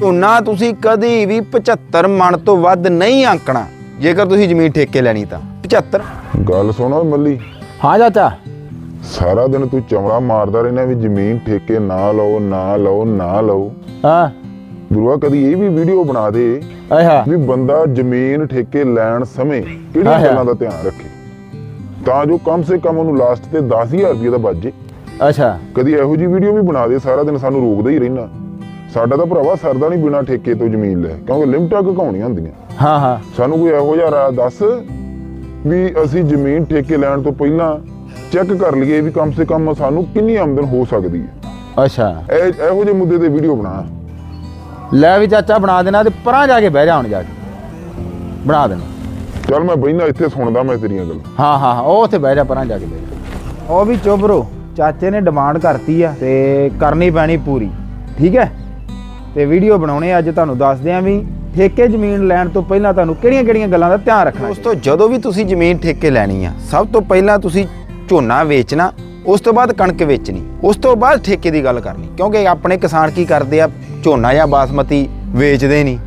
ਝੋਨਾ ਤੁਸੀਂ ਕਦੀ ਵੀ 75 ਮਣ ਤੋਂ ਵੱਧ ਨਹੀਂ ਆਂਕਣਾ। ਜੇਕਰ ਤੁਸੀਂ ਜ਼ਮੀਨ ਠੇਕੇ ਲੈਣੀ ਤਾਂ। 75 ਗੱਲ ਸੁਣੋ ਮੱਲੀ। ਹਾਂ ਚਾਚਾ। ਸਾਰਾ ਦਿਨ ਤੂੰ ਚਮੜਾ ਮਾਰਦਾ ਰਹਿਣਾ ਵੀ ਜ਼ਮੀਨ ਠੇਕੇ ਨਾ ਲਓ ਨਾ ਲਓ ਨਾ ਲਓ। ਹਾਂ। ਗੁਰੂਆ ਕਦੀ ਇਹ ਵੀ ਵੀਡੀਓ ਬਣਾ ਦੇ ਅੱਛਾ ਵੀ ਬੰਦਾ ਜ਼ਮੀਨ ਠੇਕੇ ਲੈਣ ਸਮੇਂ ਕਿਹੜੀਆਂ ਹਾਂ। ਗੱਲਾਂ ਦਾ ਧਿਆਨ ਰੱਖੇ? ਤਾਂ ਜੋ ਕਮ ਸੇ ਕਮ ਉਹਨੂੰ ਲਾਸਟ ਤੇ 10000 ਰੁਪਏ ਦਾ ਬਚ ਜੇ। ਅੱਛਾ। ਕਦੀ ਇਹੋ ਜੀ ਵੀਡੀਓ ਵੀ ਬਣਾ ਦੇ ਸਾਰਾ ਦਿਨ ਸਾਨੂੰ ਰੋਕਦਾ ਹੀ ਰਹਿਣਾ। ਸਾਡਾ ਤਾਂ ਭਰਾਵਾ ਸਰਦਾ ਨਹੀਂ ਬਿਨਾ ਠੇਕੇ ਤੋਂ ਜ਼ਮੀਨ ਲੈ ਕਿਉਂਕਿ ਲਿਮਟਾਂ ਘਕਾਉਣੀਆਂ ਹੁੰਦੀਆਂ। ਹਾਂ ਹਾਂ। ਸਾਨੂੰ ਕੋਈ ਇਹੋ ਜਿਹਾ ਰਾਹ ਦੱਸ ਵੀ ਅਸੀਂ ਜ਼ਮੀਨ ਠੇਕੇ ਲੈਣ ਤੋਂ ਪਹਿਲਾਂ ਚੈੱਕ ਕਰ ਲਈਏ ਵੀ ਕਮ ਸੇ ਕਮ ਸਾਨੂੰ ਕਿੰਨੀ ਆਮਦਨ ਹੋ ਸਕਦੀ ਹੈ। ਅੱਛਾ। ਇਹ ਇਹੋ ਜਿਹੇ ਮੁੱਦੇ ਤੇ ਵੀਡੀਓ ਬਣਾ। ਲੈ ਵੀ ਚਾਚਾ ਬਣਾ ਦੇਣਾ ਤੇ ਪਰਾਂ ਜਾ ਕੇ ਬਹਿ ਜਾ ਹੁਣ ਜਾ ਕੇ। ਬਣਾ ਦੇਣਾ। ਚੱਲ ਮੈਂ ਬਹਿਣਾ ਇੱਥੇ ਸੁਣਦਾ ਮੈਂ ਤੇਰੀਆਂ ਗੱਲਾਂ। ਹਾਂ ਹਾਂ ਹਾਂ, ਉਹ ਉੱਥੇ ਬਹਿ ਜਾ ਪਰਾਂ ਜਾ ਕੇ ਬਹਿ ਜਾ। ਉਹ ਵੀ ਚੁੱਭਰੋ ਚਾਚੇ ਨੇ ਡਿਮਾਂਡ ਕਰਤੀ ਆ ਤੇ ਕਰਨੀ ਪੈਣੀ ਪੂਰੀ। ਠੀਕ ਹੈ? ਤੇ ਵੀਡੀਓ ਬਣਾਉਣੇ ਅੱਜ ਤੁਹਾਨੂੰ ਦੱਸਦੇ ਆਂ ਵੀ ਠੇਕੇ ਜ਼ਮੀਨ ਲੈਣ ਤੋਂ ਪਹਿਲਾਂ ਤੁਹਾਨੂੰ ਕਿਹੜੀਆਂ-ਕਿਹੜੀਆਂ ਗੱਲਾਂ ਦਾ ਧਿਆਨ ਰੱਖਣਾ ਦੋਸਤੋ ਜਦੋਂ ਵੀ ਤੁਸੀਂ ਜ਼ਮੀਨ ਠੇਕੇ ਲੈਣੀ ਆ, ਸਭ ਤੋਂ ਪਹਿਲਾਂ ਤੁਸੀਂ ਝੋਨਾ ਵੇਚਣਾ, ਉਸ ਤੋਂ ਬਾਅਦ ਕਣਕ ਵੇਚਣੀ, ਉਸ ਤੋਂ ਬਾਅਦ ਠੇਕੇ ਦੀ ਗੱਲ ਕਰਨੀ। ਕਿਉਂਕਿ ਆਪਣੇ ਕਿਸਾਨ ਕੀ ਕਰਦੇ ਆ, ਝੋਨਾ ਜਾਂ ਬਾਸਮਤੀ ਵੇਚਦੇ ਨਹੀਂ।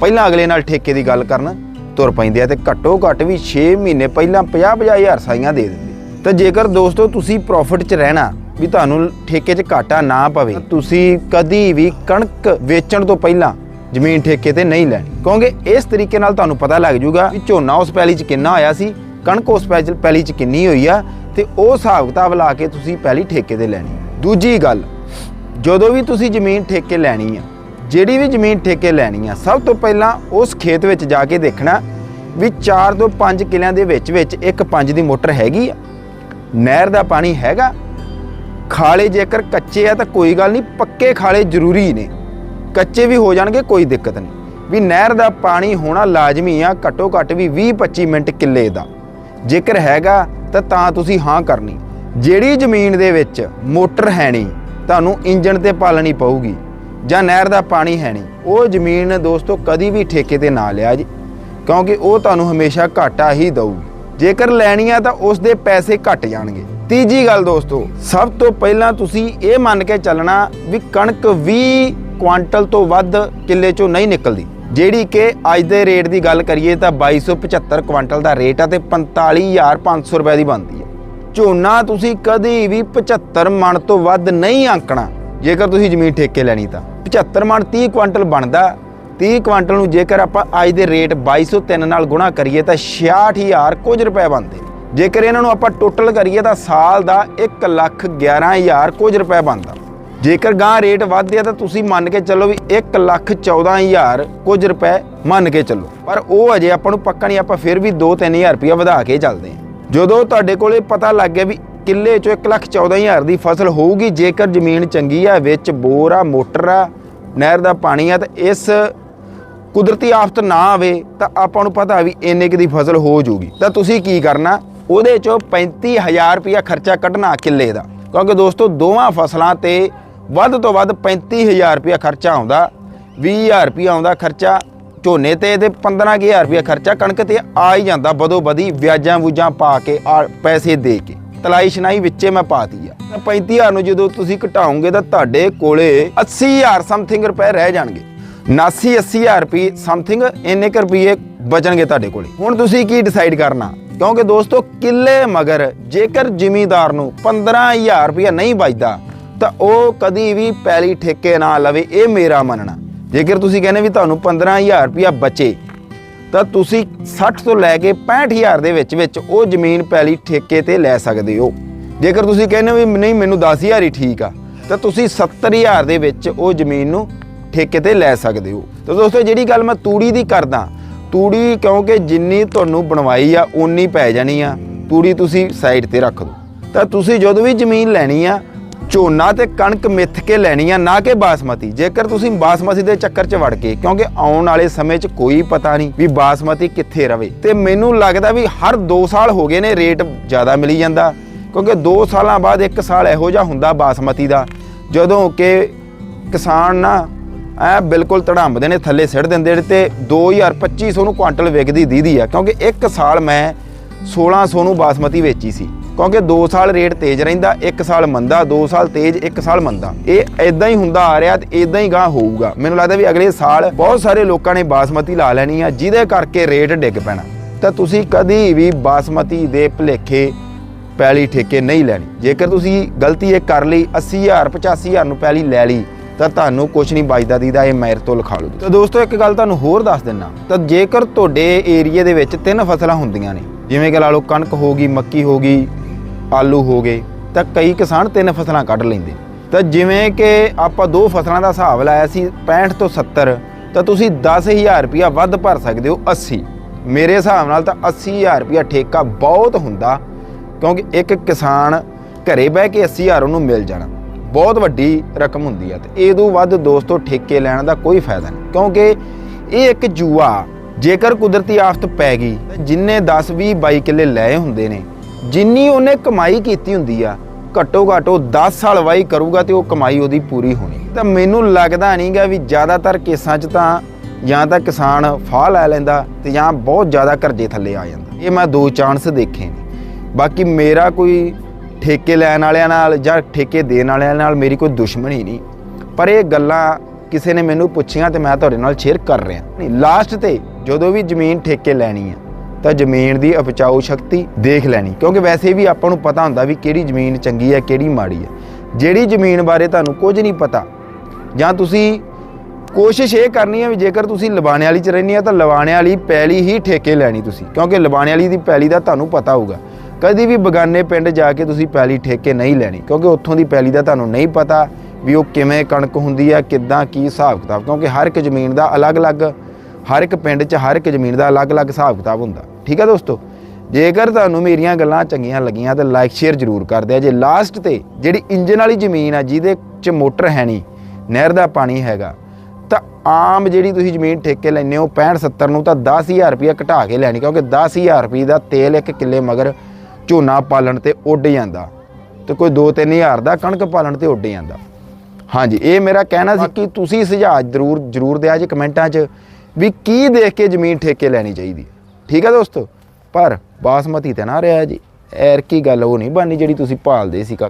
ਪਹਿਲਾਂ ਅਗਲੇ ਨਾਲ ਠੇਕੇ ਦੀ ਗੱਲ ਕਰਨ, ਤੁਰ ਪੈਂਦੇ ਆ ਤੇ ਘੱਟੋ ਘੱਟ ਵੀ 6 ਮਹੀਨੇ ਪਹਿਲਾਂ 50 ਹਜ਼ਾਰ ਸਾਈਆਂ ਦੇ ਦਿੰਦੇ। ਤਾਂ ਜੇਕਰ ਦੋਸਤੋ ਤੁਸੀਂ ਪ੍ਰੋਫਿਟ 'ਚ ਰਹਿਣਾ ਵੀ ਤੁਹਾਨੂੰ ਠੇਕੇ 'ਚ ਘਾਟਾ ਨਾ ਪਵੇ। ਤੁਸੀਂ ਕਦੀ ਵੀ ਕਣਕ ਵੇਚਣ ਤੋਂ ਪਹਿਲਾਂ ਜ਼ਮੀਨ ਠੇਕੇ ਤੇ ਨਹੀਂ ਲੈਣੀ। ਕਿਉਂਕਿ ਇਸ ਤਰੀਕੇ ਨਾਲ ਤੁਹਾਨੂੰ ਪਤਾ ਲੱਗ ਜਾਊਗਾ ਵੀ ਝੋਨਾ ਉਸ ਪੈਲੀ 'ਚ ਕਿੰਨਾ ਹੋਇਆ ਸੀ, ਕਣਕ ਉਸ ਪੈਲ- ਪੈਲੀ 'ਚ ਕਿੰਨੀ ਹੋਈ ਆ ਤੇ ਉਹ ਹਿਸਾਬ ਕਿਤਾਬ ਲਾ ਕੇ ਤੁਸੀਂ ਪੈਲੀ ਠੇਕੇ ਤੇ ਲੈਣੀ। ਦੂਜੀ ਗੱਲ, ਜਦੋਂ ਵੀ ਤੁਸੀਂ ਜ਼ਮੀਨ ਠੇਕੇ ਲੈਣੀ ਆ, ਜਿਹੜੀ ਵੀ ਜ਼ਮੀਨ ਠੇਕੇ ਲੈਣੀ ਆ, ਸਭ ਤੋਂ ਪਹਿਲਾਂ ਉਸ ਖੇਤ ਵਿੱਚ ਜਾ ਕੇ ਦੇਖਣਾ ਵੀ 4 ਤੋਂ 5 ਕਿਲਿਆਂ ਦੇ ਵਿੱਚ ਵਿੱਚ ਇੱਕ ਪੰਜ ਦੀ ਮੋਟਰ ਹੈਗੀ ਆ। ਨਹਿਰ ਦਾ ਪਾਣੀ ਹੈਗਾ ਖਾਲੇ ਜੇਕਰ ਕੱਚੇ ਆ ਤਾਂ ਕੋਈ ਗੱਲ ਨਹੀਂ, ਪੱਕੇ ਖਾਲੇ ਜ਼ਰੂਰੀ ਨੇ। ਕੱਚੇ ਵੀ ਹੋ ਜਾਣਗੇ, ਕੋਈ ਦਿੱਕਤ ਨਹੀਂ। ਵੀ ਨਹਿਰ ਦਾ ਪਾਣੀ ਹੋਣਾ ਲਾਜ਼ਮੀ ਆ, ਘੱਟੋ ਘੱਟ ਵੀ 20-25 ਮਿੰਟ ਕਿੱਲੇ ਦਾ। ਜੇਕਰ ਹੈਗਾ ਤਾਂ ਤਾਂ ਤੁਸੀਂ ਹਾਂ ਕਰਨੀ। ਜਿਹੜੀ ਜ਼ਮੀਨ ਦੇ ਵਿੱਚ ਮੋਟਰ ਹੈ ਨਹੀਂ, ਤੁਹਾਨੂੰ ਇੰਜਣ ਤੇ ਪਾਲਣੀ ਪਊਗੀ ਜਾਂ ਨਹਿਰ ਦਾ ਪਾਣੀ ਹੈ ਨਹੀਂ, ਉਹ ਜ਼ਮੀਨ ਦੋਸਤੋ ਕਦੀ ਵੀ ਠੇਕੇ ਤੇ ਨਾ ਲਿਆ ਜੀ। ਕਿਉਂਕਿ ਉਹ ਤੁਹਾਨੂੰ ਹਮੇਸ਼ਾ ਘਾਟਾ ਹੀ ਦਊਗੀ। ਜੇਕਰ ਲੈਣੀ ਆ ਤਾਂ ਉਸ ਦੇ ਪੈਸੇ ਘਟ ਜਾਣਗੇ। ਤੀਜੀ ਗੱਲ ਦੋਸਤੋ, ਸਭ ਤੋਂ ਪਹਿਲਾਂ ਤੁਸੀਂ ਇਹ ਮੰਨ ਕੇ ਚੱਲਣਾ ਵੀ ਕਣਕ 20 ਕੁਆਂਟਲ ਤੋਂ ਵੱਧ ਕਿੱਲੇ ਚੋਂ ਨਹੀਂ ਨਿਕਲਦੀ। ਜਿਹੜੀ ਕਿ ਅੱਜ ਦੇ ਰੇਟ ਦੀ ਗੱਲ ਕਰੀਏ ਤਾਂ 2275 ਕੁਆਂਟਲ ਦਾ ਰੇਟ ਆ ਤੇ 45500 ਰੁਪਏ ਦੀ ਬਣਦੀ ਹੈ ਝੋਨਾ ਤੁਸੀਂ ਕਦੀ ਵੀ 75 ਮਣ ਤੋਂ ਵੱਧ ਨਹੀਂ ਆਂਕਣਾ, ਜੇਕਰ ਤੁਸੀਂ ਜ਼ਮੀਨ ਠੇਕੇ ਲੈਣੀ ਤਾਂ। 75 ਮਣ 30 ਕੁਆਂਟਲ ਬਣਦਾ 30 ਕੁਆਂਟਲ ਨੂੰ ਜੇਕਰ ਆਪਾਂ ਅੱਜ ਦੇ ਰੇਟ 2203 ਨਾਲ ਗੁਣਾ ਕਰੀਏ ਤਾਂ 66000 ਕੁਝ ਰੁਪਏ ਬਣਦੇ। ਜੇਕਰ ਇਹਨਾਂ ਨੂੰ ਆਪਾਂ ਟੋਟਲ ਕਰੀਏ ਤਾਂ ਸਾਲ ਦਾ 1 ਲੱਖ 11000 ਕੁਝ ਰੁਪਏ ਬਣਦਾ। ਜੇਕਰ ਗਾਂ ਰੇਟ ਵਧਦੇ ਆ ਤਾਂ ਤੁਸੀਂ ਮੰਨ ਕੇ ਚੱਲੋ ਵੀ 1 ਲੱਖ 14000 ਕੁਝ ਰੁਪਏ ਮੰਨ ਕੇ ਚੱਲੋ। ਪਰ ਉਹ ਅਜੇ ਆਪਾਂ ਨੂੰ ਪੱਕਾ ਨਹੀਂ, ਆਪਾਂ ਫਿਰ ਵੀ 2-3000 ਰੁਪਏ ਵਧਾ ਕੇ ਚੱਲਦੇ ਹਾਂ। ਜਦੋਂ ਤੁਹਾਡੇ ਕੋਲੇ ਪਤਾ ਲੱਗ ਗਿਆ ਵੀ ਕਿੱਲੇ ਚੋਂ 1 ਲੱਖ 14000 ਦੀ ਫਸਲ ਹੋਊਗੀ, ਜੇਕਰ ਜ਼ਮੀਨ ਚੰਗੀ ਆ, ਵਿੱਚ ਬੋਰ ਆ, ਮੋਟਰ ਆ, ਨਹਿਰ ਦਾ ਪਾਣੀ ਆ, ਤਾਂ ਇਸ ਕੁਦਰਤੀ ਆਫਤ ਨਾ ਆਵੇ ਤਾਂ ਆਪਾਂ ਨੂੰ ਪਤਾ ਵੀ ਇੰਨੇ ਕੁ ਦੀ ਫਸਲ ਹੋ ਜਾਊਗੀ। ਤਾਂ ਤੁਸੀਂ ਕੀ ਕਰਨਾ? ਉਹਦੇ ਚੋਂ 35000 ਰੁਪਇਆ ਖਰਚਾ ਕੱਢਣਾ ਕਿੱਲੇ ਦਾ। ਕਿਉਂਕਿ ਦੋਸਤੋ, ਦੋਵਾਂ ਫਸਲਾਂ ਤੇ ਵੱਧ ਤੋਂ ਵੱਧ 35000 ਰੁਪਇਆ ਖਰਚਾ ਆਉਂਦਾ 20000 ਰੁਪਇਆ ਆਉਂਦਾ ਖਰਚਾ, ਝੋਨੇ ਤੇ ਤੇ 15000 ਰੁਪਇਆ ਖਰਚਾ ਕਣਕ ਤੇ ਆ ਹੀ ਜਾਂਦਾ ਬਦੋ ਬਦੀ ਵਿਆਜਾਂ ਵੂਜਾਂ ਪਾ ਕੇ, ਆ ਪੈਸੇ ਦੇ ਕੇ। ਤਲਾਈ ਸ਼ਨਾਈ ਵਿੱਚੇ ਮੈਂ ਪਾਤੀ ਆ। ਤਾਂ 35000 ਨੂੰ ਜਦੋਂ ਤੁਸੀਂ ਘਟਾਓਗੇ ਤਾਂ ਤੁਹਾਡੇ ਕੋਲੇ 80000 ਸਮਥਿੰਗ ਰੁਪਏ ਰਹਿ ਜਾਣਗੇ। 79 80000 ਰੁਪਏ ਸਮਥਿੰਗ ਇੰਨੇ ਕੁ ਰੁਪਏ ਬਚਣਗੇ ਤੁਹਾਡੇ ਕੋਲੇ। ਹੁਣ ਤੁਸੀਂ ਕੀ ਡਿਸਾਈਡ ਕਰਨਾ? ਕਿਉਂਕਿ ਦੋਸਤੋ, ਕਿੱਲੇ ਮਗਰ ਜੇਕਰ ਜ਼ਿਮੀਦਾਰ ਨੂੰ 15000 ਰੁਪਇਆ ਨਹੀਂ ਬਚਦਾ, ਤਾਂ ਉਹ ਕਦੀ ਵੀ ਪੈਲੀ ਠੇਕੇ ਨਾ ਲਵੇ, ਇਹ ਮੇਰਾ ਮੰਨਣਾ। ਜੇਕਰ ਤੁਸੀਂ ਕਹਿੰਦੇ ਵੀ ਤੁਹਾਨੂੰ 15000 ਰੁਪਏ ਬਚੇ, ਤਾਂ ਤੁਸੀਂ 60 ਤੋਂ ਲੈ ਕੇ 65000 ਦੇ ਵਿੱਚ ਵਿੱਚ ਉਹ ਜ਼ਮੀਨ ਪੈਲੀ ਠੇਕੇ ਤੇ ਲੈ ਸਕਦੇ ਹੋ। ਜੇਕਰ ਤੁਸੀਂ ਕਹਿੰਦੇ ਵੀ ਨਹੀਂ, ਮੈਨੂੰ 10000 ਹੀ ਠੀਕ ਆ, ਤਾਂ ਤੁਸੀਂ 70000 ਦੇ ਵਿੱਚ ਉਹ ਜ਼ਮੀਨ ਨੂੰ ਠੇਕੇ ਤੇ ਲੈ ਸਕਦੇ ਹੋ। ਤਾਂ ਦੋਸਤੋ, ਜਿਹੜੀ ਗੱਲ ਮੈਂ ਤੂੜੀ ਦੀ ਕਰਦਾ ਤੂੜੀ ਕਿਉਂਕਿ ਜਿੰਨੀ ਤੁਹਾਨੂੰ ਬਣਵਾਈ ਆ, ਓਨੀ ਪੈ ਜਾਣੀ ਆ। ਤੂੜੀ ਤੁਸੀਂ ਸਾਈਡ ਤੇ ਰੱਖ ਦਿਓ ਤਾਂ ਤੁਸੀਂ ਜਦੋਂ ਵੀ ਜ਼ਮੀਨ ਲੈਣੀ ਆ, ਝੋਨਾ ਤੇ ਕਣਕ ਮਿੱਥ ਕੇ ਲੈਣੀ ਆ, ਨਾ ਕਿ ਬਾਸਮਤੀ। ਜੇਕਰ ਤੁਸੀਂ ਬਾਸਮਤੀ ਦੇ ਚੱਕਰ 'ਚ ਵੜ ਕੇ, ਕਿਉਂਕਿ ਆਉਣ ਵਾਲੇ ਸਮੇਂ 'ਚ ਕੋਈ ਪਤਾ ਨਹੀਂ ਵੀ ਬਾਸਮਤੀ ਕਿੱਥੇ ਰਵੇ। ਤੇ ਮੈਨੂੰ ਲੱਗਦਾ ਵੀ ਹਰ 2 ਸਾਲ ਹੋ ਗਏ ਨੇ ਰੇਟ ਜ਼ਿਆਦਾ ਮਿਲੀ ਜਾਂਦਾ। ਕਿਉਂਕਿ 2 ਸਾਲਾਂ ਬਾਅਦ ਇੱਕ ਸਾਲ ਇਹੋ ਜਿਹਾ ਹੁੰਦਾ ਬਾਸਮਤੀ ਦਾ। ਜਦੋਂ ਕਿ ਕਿਸਾਨ ਨਾ ਐ ਬਿਲਕੁਲ ਧੜਾਂਬਦੇ ਨੇ, ਥੱਲੇ ਸਿੱਟ ਦਿੰਦੇ ਨੇ ਤੇ 2000 2500 ਨੂੰ ਕੁਆਂਟਲ ਵਿਕਦੀ ਦੀਦੀ ਆ, ਕਿਉਂਕਿ ਇੱਕ ਸਾਲ ਮੈਂ 1600 ਨੂੰ ਬਾਸਮਤੀ ਵੇਚੀ ਸੀ। ਕਿਉਂਕਿ 2 ਸਾਲ ਰੇਟ ਤੇਜ਼ ਰਹਿੰਦਾ 1 ਸਾਲ ਮੰਦਾ 2 ਸਾਲ ਤੇਜ਼ 1 ਸਾਲ ਮੰਦਾ। ਇਹ ਇਦਾਂ ਹੀ ਹੁੰਦਾ ਆ ਰਿਹਾ ਤੇ ਇਦਾਂ ਹੀ ਗਾਂ ਹੋਊਗਾ। ਮੈਨੂੰ ਲੱਗਦਾ ਵੀ ਅਗਲੇ ਸਾਲ ਬਹੁਤ ਸਾਰੇ ਲੋਕਾਂ ਨੇ ਬਾਸਮਤੀ ਲਾ ਲੈਣੀ ਆ, ਜਿਹਦੇ ਕਰਕੇ ਰੇਟ ਡਿੱਗ ਪੈਣਾ। ਤਾਂ ਤੁਸੀਂ ਕਦੀ ਵੀ ਬਾਸਮਤੀ ਦੇ ਭਲੇਖੇ ਪੈਲੀ ਠੇਕੇ ਨਹੀਂ ਲੈਣੀ। ਜੇਕਰ ਤੁਸੀਂ ਗਲਤੀ ਇਹ ਕਰ ਲਈ 80000 85000 ਨੂੰ ਪੈਲੀ ਲੈ ਲਈ ਤਾਂ ਤੁਹਾਨੂੰ ਕੁਝ ਨਹੀਂ ਬਚਦਾ ਦੀਦਾ, ਇਹ ਮੈਰ ਤੋਂ ਲਿਖਾ ਲਓ ਤਾਂ ਦੋਸਤੋ, ਇੱਕ ਗੱਲ ਤੁਹਾਨੂੰ ਹੋਰ ਦੱਸ ਦਿੰਨਾ। ਤਾਂ ਜੇਕਰ ਤੁਹਾਡੇ ਏਰੀਏ ਦੇ ਵਿੱਚ ਤਿੰਨ ਫਸਲਾਂ ਹੁੰਦੀਆਂ ਨੇ, ਜਿਵੇਂ ਕਿ ਲਾ ਲਓ ਕਣਕ ਹੋ ਗਈ, ਮੱਕੀ ਹੋ ਗਈ, ਆਲੂ ਹੋ ਗਏ, ਤਾਂ ਕਈ ਕਿਸਾਨ ਤਿੰਨ ਫਸਲਾਂ ਕੱਢ ਲੈਂਦੇ। ਤਾਂ ਜਿਵੇਂ ਕਿ ਆਪਾਂ ਦੋ ਫਸਲਾਂ ਦਾ ਹਿਸਾਬ ਲਾਇਆ ਸੀ 65 ਤੋਂ 70 ਤਾਂ ਤੁਸੀਂ 10000 ਰੁਪਇਆ ਵੱਧ ਭਰ ਸਕਦੇ ਹੋ 80 ਮੇਰੇ ਹਿਸਾਬ ਨਾਲ ਤਾਂ 80000 ਰੁਪਇਆ ਠੇਕਾ ਬਹੁਤ ਹੁੰਦਾ, ਕਿਉਂਕਿ ਇੱਕ ਕਿਸਾਨ ਘਰੇ ਬਹਿ ਕੇ 80000 ਉਹਨੂੰ ਮਿਲ ਜਾਣਾ। ਬਹੁਤ ਵੱਡੀ ਰਕਮ ਹੁੰਦੀ ਹੈ ਤੇ ਇਹ ਤੋਂ ਵੱਧ ਦੋਸਤੋ ਠੇਕੇ ਲੈਣ ਦਾ ਕੋਈ ਫਾਇਦਾ ਨਹੀਂ। ਕਿਉਂਕਿ ਇਹ ਇੱਕ ਜੂਆ, ਜੇਕਰ ਕੁਦਰਤੀ ਆਫਤ ਪੈ ਗਈ, ਜਿੰਨੇ 10 20 22 ਕਿੱਲੇ ਲਏ ਹੁੰਦੇ ਨੇ, ਜਿੰਨੀ ਉਹਨੇ ਕਮਾਈ ਕੀਤੀ ਹੁੰਦੀ ਆ, ਘੱਟੋ ਘੱਟ ਉਹ 10 ਸਾਲ ਵਾਈ ਕਰੂਗਾ ਤੇ ਉਹ ਕਮਾਈ ਉਹਦੀ ਪੂਰੀ ਹੋਣੀ। ਤਾਂ ਮੈਨੂੰ ਲੱਗਦਾ ਨਹੀਂਗਾ ਵੀ ਜ਼ਿਆਦਾਤਰ ਕੇਸਾਂ 'ਚ ਤਾਂ ਜਾਂ ਤਾਂ ਕਿਸਾਨ ਫਾਹ ਲੈ ਲੈਂਦਾ ਤੇ ਜਾਂ ਬਹੁਤ ਜ਼ਿਆਦਾ ਕਰਜ਼ੇ ਥੱਲੇ ਆ ਜਾਂਦਾ। ਇਹ ਮੈਂ ਦੋ ਚਾਂਸ ਦੇਖੇ ਨੇ। ਬਾਕੀ ਮੇਰਾ ਕੋਈ ਠੇਕੇ ਲੈਣ ਵਾਲਿਆਂ ਨਾਲ ਜਾਂ ਠੇਕੇ ਦੇਣ ਵਾਲਿਆਂ ਨਾਲ ਮੇਰੀ ਕੋਈ ਦੁਸ਼ਮਣੀ ਨਹੀਂ। ਪਰ ਇਹ ਗੱਲਾਂ ਕਿਸੇ ਨੇ ਮੈਨੂੰ ਪੁੱਛੀਆਂ ਤੇ ਮੈਂ ਤੁਹਾਡੇ ਨਾਲ ਸ਼ੇਅਰ ਕਰ ਰਿਹਾ। ਨਹੀਂ ਲਾਸਟ ਤੇ ਜਦੋਂ ਵੀ ਜ਼ਮੀਨ ਠੇਕੇ ਲੈਣੀ ਹੈ ਤਾਂ ਜ਼ਮੀਨ ਦੀ ਉਪਜਾਊ ਸ਼ਕਤੀ ਦੇਖ ਲੈਣੀ। ਕਿਉਂਕਿ ਵੈਸੇ ਵੀ ਆਪਾਂ ਨੂੰ ਪਤਾ ਹੁੰਦਾ ਵੀ ਕਿਹੜੀ ਜ਼ਮੀਨ ਚੰਗੀ ਹੈ ਕਿਹੜੀ ਮਾੜੀ ਹੈ ਜਿਹੜੀ ਜ਼ਮੀਨ ਬਾਰੇ ਤੁਹਾਨੂੰ ਕੁਝ ਨਹੀਂ ਪਤਾ, ਜਾਂ ਤੁਸੀਂ ਕੋਸ਼ਿਸ਼ ਇਹ ਕਰਨੀ ਹੈ ਵੀ ਜੇਕਰ ਤੁਸੀਂ ਲਵਾਣੇ ਵਾਲੀ ਚ ਰਹਿੰਦੇ ਆ ਤਾਂ ਲਵਾਣੇ ਵਾਲੀ ਪੈਲੀ ਹੀ ਠੇਕੇ ਲੈਣੀ ਤੁਸੀਂ। ਕਿਉਂਕਿ ਲਵਾਣੇ ਵਾਲੀ ਦੀ ਪੈਲੀ ਦਾ ਤੁਹਾਨੂੰ ਪਤਾ ਹੋਊਗਾ। ਕਦੀ ਵੀ ਬਗਾਨੇ ਪਿੰਡ ਜਾ ਕੇ ਤੁਸੀਂ ਪੈਲੀ ਠੇਕੇ ਨਹੀਂ ਲੈਣੀ, ਕਿਉਂਕਿ ਉੱਥੋਂ ਦੀ ਪੈਲੀ ਦਾ ਤੁਹਾਨੂੰ ਨਹੀਂ ਪਤਾ ਵੀ ਉਹ ਕਿਵੇਂ ਕਣਕ ਹੁੰਦੀ ਆ, ਕਿੱਦਾਂ ਕੀ ਹਿਸਾਬ ਕਿਤਾਬ, ਕਿਉਂਕਿ ਹਰ ਇੱਕ ਜ਼ਮੀਨ ਦਾ ਅਲੱਗ-ਅਲੱਗ, ਹਰ ਇੱਕ ਪਿੰਡ 'ਚ ਹਰ ਇੱਕ ਜ਼ਮੀਨ ਦਾ ਅਲੱਗ-ਅਲੱਗ ਹਿਸਾਬ ਕਿਤਾਬ ਹੁੰਦਾ। ਠੀਕ ਆ ਦੋਸਤੋ? ਜੇਕਰ ਤੁਹਾਨੂੰ ਮੇਰੀਆਂ ਗੱਲਾਂ ਚੰਗੀਆਂ ਲੱਗੀਆਂ ਤਾਂ ਲਾਈਕ ਸ਼ੇਅਰ ਜ਼ਰੂਰ ਕਰ ਦਿਆ। ਜੇ ਲਾਸਟ ਤੇ ਜਿਹੜੀ ਇੰਜਨ ਵਾਲੀ ਜ਼ਮੀਨ ਆ, ਜਿਹਦੇ 'ਚ ਮੋਟਰ ਹੈ ਨਹੀਂ, ਨਹਿਰ ਦਾ ਪਾਣੀ ਹੈਗਾ, ਤਾਂ ਆਮ ਜਿਹੜੀ ਤੁਸੀਂ ਜ਼ਮੀਨ ਠੇਕੇ ਲੈਂਦੇ ਹੋ 65 70 ਨੂੰ ਤਾਂ 10000 ਰੁਪਏ ਘਟਾ ਕੇ ਲੈਣੀ, ਕਿਉਂਕਿ 10000 ਰੁਪਏ ਦਾ ਤੇਲ ਇੱਕ ਕਿੱਲੇ ਮਗਰ ਝੋਨਾ ਪਾਲਣ ਤੇ ਉੱਡ ਜਾਂਦਾ ਤੇ ਕੋਈ 2-3000 ਦਾ ਕਣਕ ਪਾਲਣ ਤੇ ਉੱਡ ਜਾਂਦਾ। ਹਾਂਜੀ, ਇਹ ਮੇਰਾ ਕਹਿਣਾ ਸੀ ਕਿ ਤੁਸੀਂ ਸੁਝਾਅ ਜ਼ਰੂਰ ਜ਼ਰੂਰ ਦਿਆ ਜੇ ਕਮੈਂਟਾਂ 'ਚ ਵੀ ਕੀ ਦੇਖ ਕੇ ਜ਼ਮੀਨ ਠੇਕੇ ਲੈਣੀ ਚਾਹੀਦੀ ਠੀਕ ਹੈ ਦੋਸਤੋ? ਪਰ ਬਾਸਮਤੀ ਤੇ ਨਾ ਰਿਹਾ ਜੀ। ਐਰ ਕੀ ਗੱਲ ਉਹ ਨਹੀਂ ਬਣਨੀ ਜਿਹੜੀ ਤੁਸੀਂ ਭਾਲਦੇ ਸੀ ਕਾ